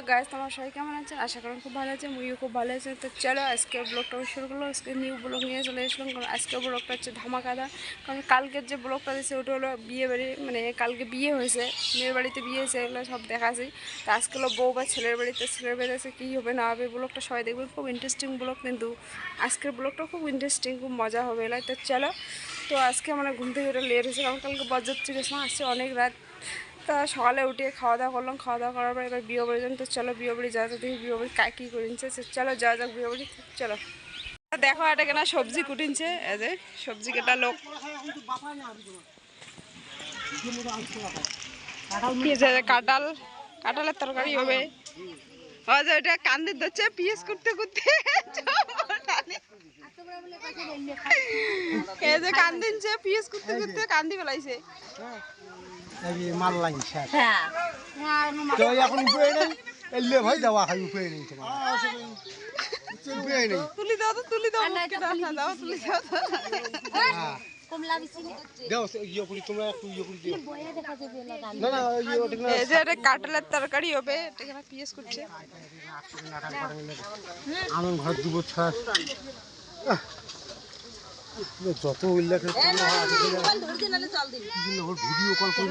হোক গাছ তোমার সবাই কেমন আছে? আশা করেন খুব ভালো আছে মুইও খুব ভালো আছে। তো চলো, আজকে ব্লগটা শুরু করল আজকে নিউ ব্লগ নিয়ে চলে এসলাম কারণ আজকে ব্লগটা হচ্ছে ধামাকাদা। কারণ কালকের যে ব্লগটা দিয়েছে, ওটা হলো বিয়ে বাড়ি মানে কালকে বিয়ে হয়েছে, মেয়ের বাড়িতে বিয়ে হয়েছে, এগুলো সব দেখাছি। তো আজকে হলো বউ বা ছেলের বাড়িতে ছেলের বাড়িতে আছে, কী হবে না হবে ব্লগটা সবাই দেখবে, খুব ইন্টারেস্টিং ব্লগ কিন্তু। আজকের ব্লগটা খুব ইন্টারেস্টিং খুব মজা হবে এলাই তো চলো। তো আজকে আমরা ঘুম থেকে ওটা লেট হয়েছে কারণ কালকে বরযাত্রী গেছিলাম আসছে অনেক রাত। তা সকালে উঠে খাওয়া দাওয়া করলাম, খাওয়া দাওয়া করার পর এবার বিয়ে বাড়ি তো চলো বিয়ে বাড়ি যাওয়া দেখি বিয়ে বাড়ি কায় কী করিনছে। চলো যাওয়া যাক বিয়ে বাড়ি। চলো। দেখো এটা কেনা সবজি কুটিনছে, এই যে সবজি কেটা লোক। কি যে কাঁঠাল, কাঁঠালের তরকারি হবে। ওটা কান্দি দিচ্ছে পিএস করতে করতে। কান্দিনছে, পিএস করতে করতে কান্দি ফেলাইছে। মাল লাইন স্যার তো এখন উপায় নেই এলে ভাই দেওয়া খাই উপায় নেই তোমার। উপায় নেই তুলি দাও তো তুলি দাও মুখকে দাও দাও তুলি দাও তো। হ্যাঁ। কমলা বিচিনি দাও ইয়ে করি তোমরা একটু ইয়ে করি দিও। বয়া দেখা যাবে লাগান না না ইয়ে ঠিক না। এই যে এটা কাঁঠালের তরকারি হবে এটা কেন পিএস করছে। আমার ঘর দিব ছাড় যত উল্লেখ ভিডিও কল করি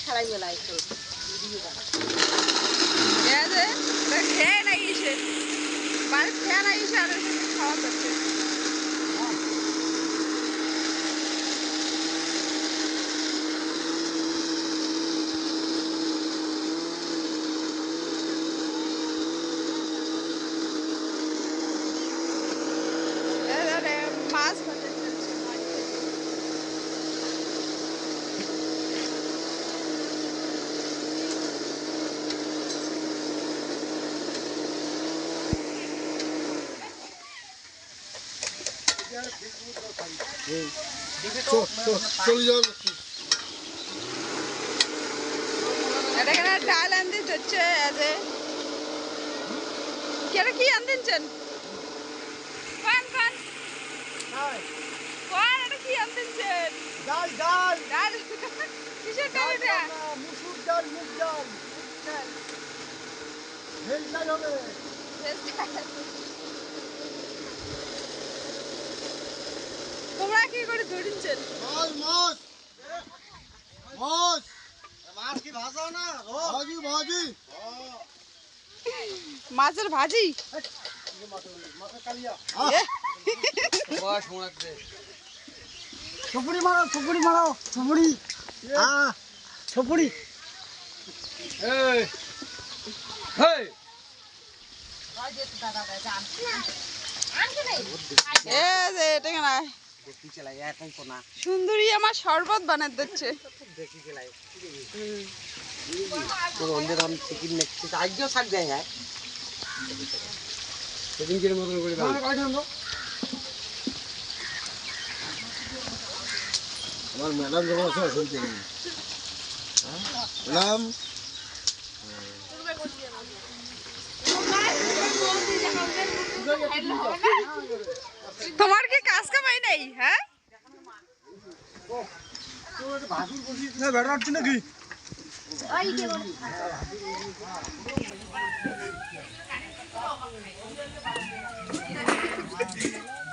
ছাড়াই বেলা একটু এই যে এটা খেয়ে নাই বাড়ি খেয়ে নাই খাওয়া করছে এই যে রে, মাছ ভাজা চলছে, মাছ ভাজা। চলে যাও এখানে ডাল হচ্ছে কেটা কি আনদিনছেন কোন কোন কোন এটা কি আনদিনছেন ডাল ডাল ডাল কিসের ডাল এটা মুসুর ডাল মুগ ডাল ভেজ ডাল হবে তোমরা কি করে ধরিনছেন মাছ মাছ মাছ মাছ কি ভাজা না? ভাজি ভাজি। মাছের ভাজি? এ, ছপুরি মারো ছপুরি মারো ছপুরি হ্যাঁ ছপুরি এই। হেই। এ যে এটা কেন? সুন্দরী আমার শরবত দিচ্ছে। তোমার কি কাজ নেই হ্যাঁ? নাকি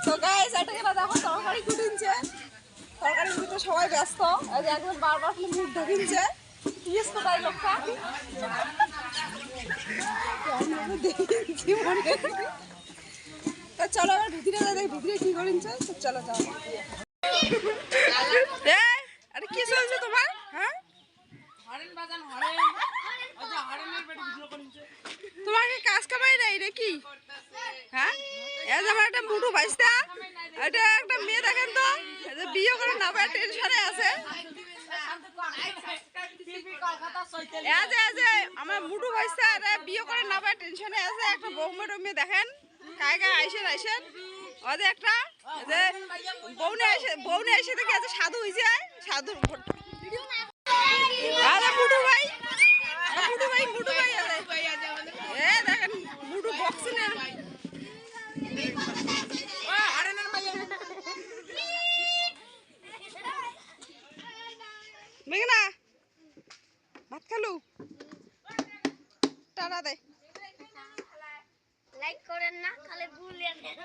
তো গাইস এটা কেন দেখো তরকারি কুটিনছে। তরকারি কুটিতে সবাই ব্যস্ত। যে একজন বারবার খালি মুখ ঢাকিনছে। পিএস তো তাই লোকটা। দেখি মনে চলো, এবার ভিতরে ভিতরে কি করিনছে তো চলো যাও আরে কি চলছে তোমার? হ্যাঁ? তোমাকে কাজ কামাই নাই নাকি? হ্যাঁ? যে আমার একটা মুঠু ভাইস্তা এটা একটা মেয়ে দেখেন তো বিয়ে করে না পায় টেনশনে আছে। আমার মুঠু ভাইস্তা এটা বিয়ে করে না পায় টেনশনে আছে, একটা বৌমে টৌমে দেখেন। কায়গা আইসেন আইসেন? ওদের একটা যে বৌনে এসে বৌনে এসে দেখে সাধু হয়েছে সাধু। মুডু ভাই ভাই, মুডু ভাই এ দেখেন, মুডু বক্স না। মেঘনা, ভাত খালু? টানা দেয় লাইক করেন না ভুলিয়ে দেন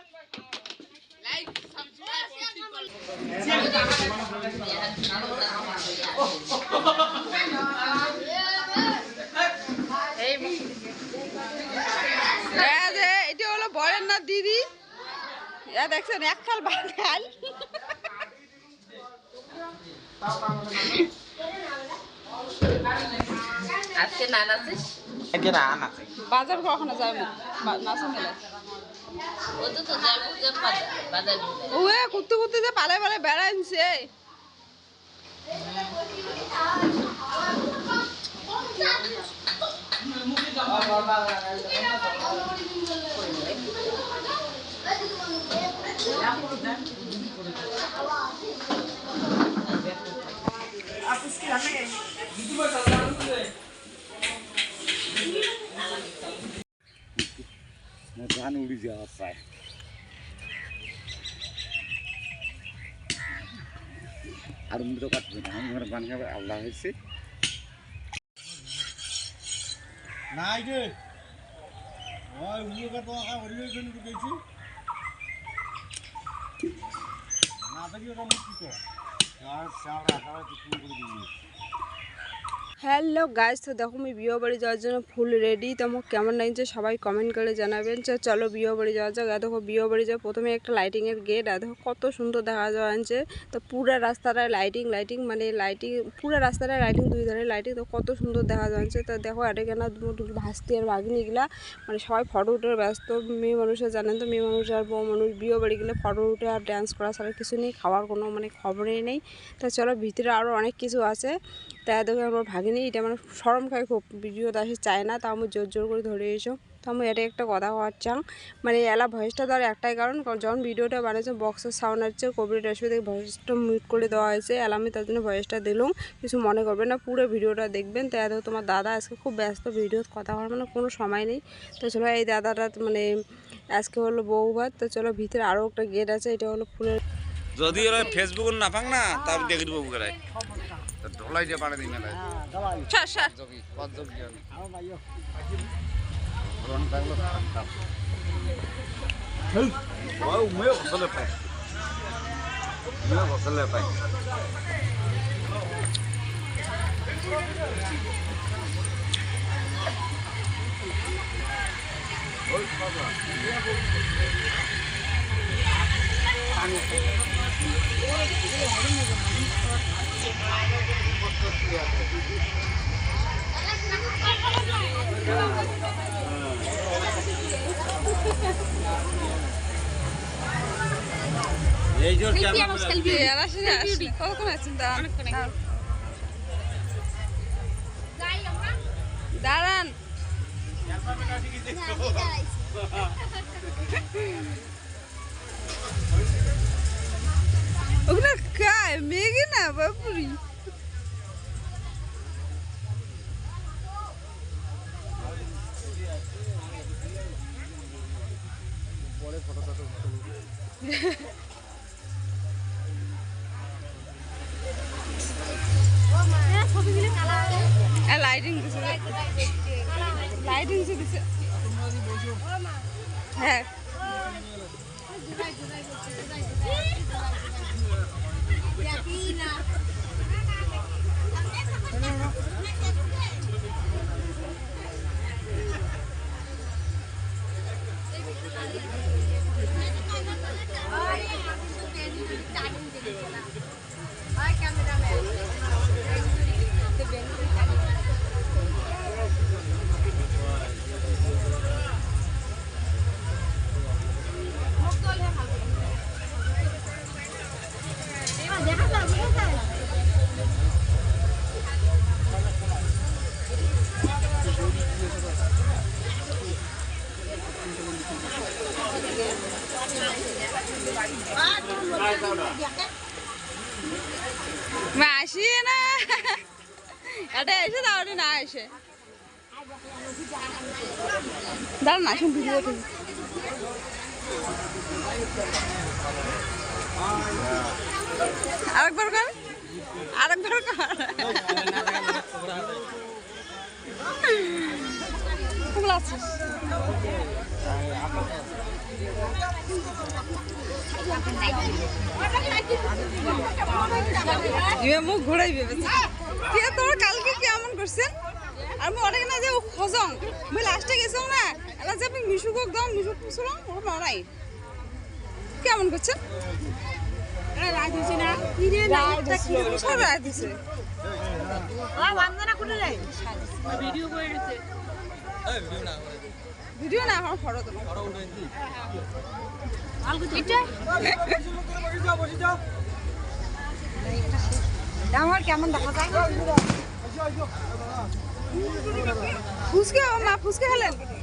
লাইক হ্যাঁ এটা হলো বরের না দিদি। এ দেখছেন এক খাল খাল আজকে নান আছিস বাজার কখনো যায় নাচন মেলে। ওয়ে কুত্তে কুত্তে যে পালে পালে বেড়াইছে ধান উড়ি যাওয়ার প্রায় আর উনি তো কাটবে না। আমি ঘরে বান খাবে, আল্লাহ হয়েছে নাই রে। ওই উলোকে তো আঁকা হরিয়ে জন্য গেছি না দেখি ওটা মুক্তি তো আর চাল রাখা করে দিবি। হ্যালো গাইজ তো দেখো আমি বিয়ে বাড়ি যাওয়ার জন্য ফুল রেডি তো আমার কেমন লাগছে সবাই কমেন্ট করে জানাবেন। তো চলো বিয়ে বাড়ি যাওয়া যাক। দেখো বিয়ে বাড়ি যাও প্রথমে একটা লাইটিংয়ের গেট আর দেখো কত সুন্দর দেখা যাচ্ছে। তো পুরো রাস্তাটায় লাইটিং লাইটিং মানে লাইটিং পুরো রাস্তাটায় লাইটিং দুই ধারে লাইটিং তো কত সুন্দর দেখা যাচ্ছে। তো দেখো কেন ভাস্তি আর ভাগিনিগুলা মানে সবাই ফটো উঠে ব্যস্ত। মেয়ে মানুষের জানেন তো, মেয়ে মানুষ আর বউ মানুষ বিয়ে বাড়ি গেলে ফটো উঠে আর ড্যান্স করা ছাড়া কিছু নেই। খাওয়ার কোনো মানে খবরই নেই। তো চলো ভিতরে আরও অনেক কিছু আছে। তা দেখে আমার ভাগিনি, এটা মানে সরম খাই খুব। ভিডিও আসে, চায় না, তা আমি জোর জোর করে ধরে এসো। তো আমি এটা একটা কথা হওয়ার চাং। মানে এলা ভয়েসটা দেওয়ার একটাই কারণ যখন ভিডিওটা বানিয়েছে বক্সের সাউন্ড হচ্ছে কোভিড দেখে ভয়েসটা মিউট করে দেওয়া হয়েছে। এলা আমি তার জন্য ভয়েসটা দিলাম, কিছু মনে করবেন না, পুরো ভিডিওটা দেখবেন। তাই দেখো তোমার দাদা আজকে খুব ব্যস্ত ভিডিওতে কথা হওয়ার মানে কোনো সময় নেই। তো চলো এই দাদাটা মানে আজকে হলো বউ ভাত তো চলো ভিতরে আরও একটা গেট আছে, এটা হলো ফুলের যদি ফেসবুক না পাক না তার দেখে দিব বুকেরাই ঢোলাই দিয়ে পাড়ে দিই মেলায় হ্যাঁ দাঁড়াই সার সার যোগী কত যোগী আমি আর ভাইও রন থাকলো ওই মেয়ে ফসলে পাই মেয়ে ফসলে পাই এই আসলে? কতক্ষণ আছেন? দাঁড়ান। দাঁড়ান। ওগুলো খায় মেঘে না বাপুরি। লাইটিং না, এখন ভিডিও আরেকবার কর আরেকবার কর। ইয়ে মুখ ঘুরাইবে তোমরা কালকে কেমন করছেন? আমি অনেক না যে খজং। মুই লাস্টে গেছো না এলা যে আপনি মিশুক একদম মিশুক পুষলাম ওর মারাই কেমন করছেন? রায় দিছি না? সব রায় দিছে? ভিডিও না আমার ফটো তো আমার কেমন দেখা যায় ফুসকে ও মা ফুসকে খেলেন কেমন আছেন ফুচকেলা ছাড়ে ছেড়বো ফুচকে যদি না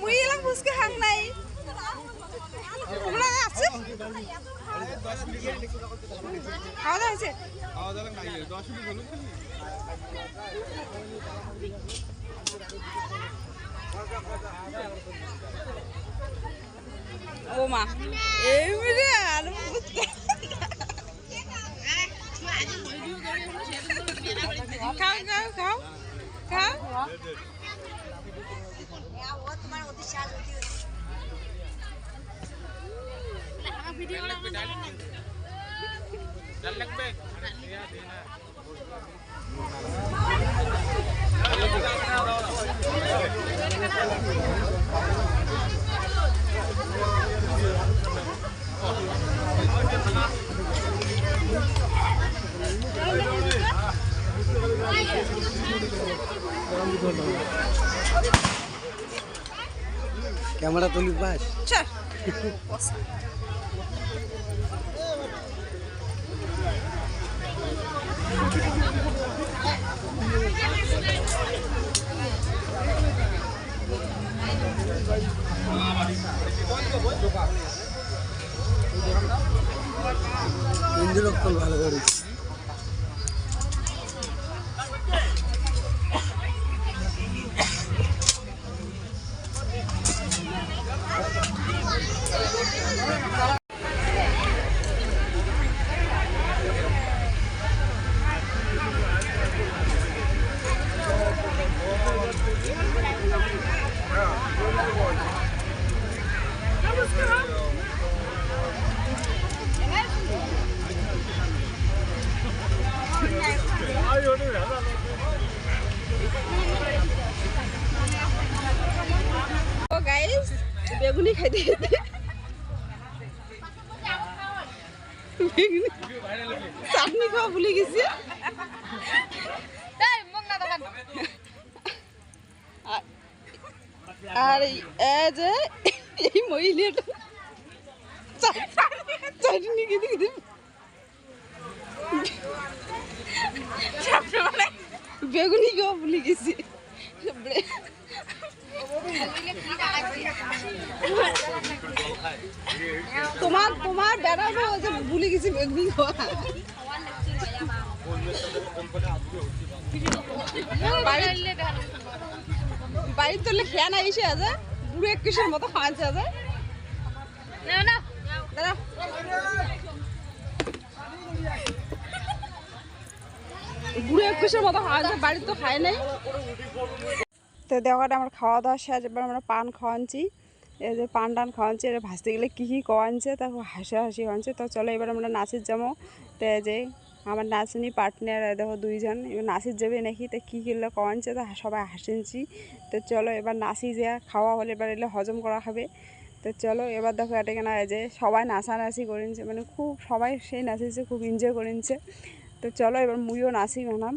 মুই এলাম ফুসকে হাং নাই। আছে? খাওয়া দাওয়া হয়েছে? ও মা এই মেরে আর ফুচকা খাও খাও খাও খাও ক্যামেরা তুলি পাস ইন্দ্রক্ষণ ভালো করিস ও গাইস বেগুনি খাইতে চাটনি খাওয়া ভুলে গেছি। আর- এই যে এই মহিলাটা। চাটনি খেতে খেতে। বেগুনি খাওয়া ভুলে গেছি। তোমার তোমার বেড়াবো ওই যে ভুলে গেছি বাড়ির তোলে খেয়া না এসে আছে বুড়ো একুশের মতো খাওয়াচ্ছে আছে দাদা বুড়ো একুশের মতো খাওয়াচ্ছে, বাড়ির তো খায় নাই। তো দেখাটা আমার খাওয়া দাওয়া শেষ এবার আমরা পান খাওয়াচ্ছি। এই যে পান টান খাওয়াচ্ছি এবার ভাসতে গেলে কী কী খাওয়াচ্ছে তারপর হাসি হাসি খাওয়াচ্ছে তো চলো এবার আমরা নাচের যাব তো যে আমার নাচনি পার্টনার দেখো দুইজন, এবার নাচের যাবে নাকি, তো কী কিনলে খাওয়াচ্ছে তো সবাই হাসেছি তো চলো এবার নাচি যে, খাওয়া হলে এবার এলে হজম করা হবে। তো চলো এবার দেখো এটা কেনা যে সবাই নাচানাচি করেছে মানে খুব সবাই সেই নাচিছে, খুব এনজয় করেছে তো চলো এবার মুইও নাচি বানাম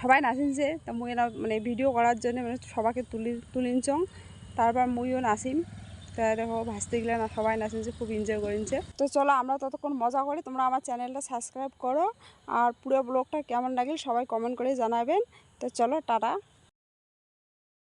সবাই নাচিছে তা মুই মানে ভিডিও করার জন্য মানে সবাইকে তুলি তুলিনচং তারপর মুইও নাচিম তা দেখো, ভাসতে গেলে না সবাই নাচছে খুব এনজয় করেছে তো চলো, আমরা ততক্ষণ মজা করি তোমরা আমার চ্যানেলটা সাবস্ক্রাইব করো। আর পুরো ব্লগটা কেমন লাগলে সবাই কমেন্ট করে জানাবেন। তো চলো, টাটা।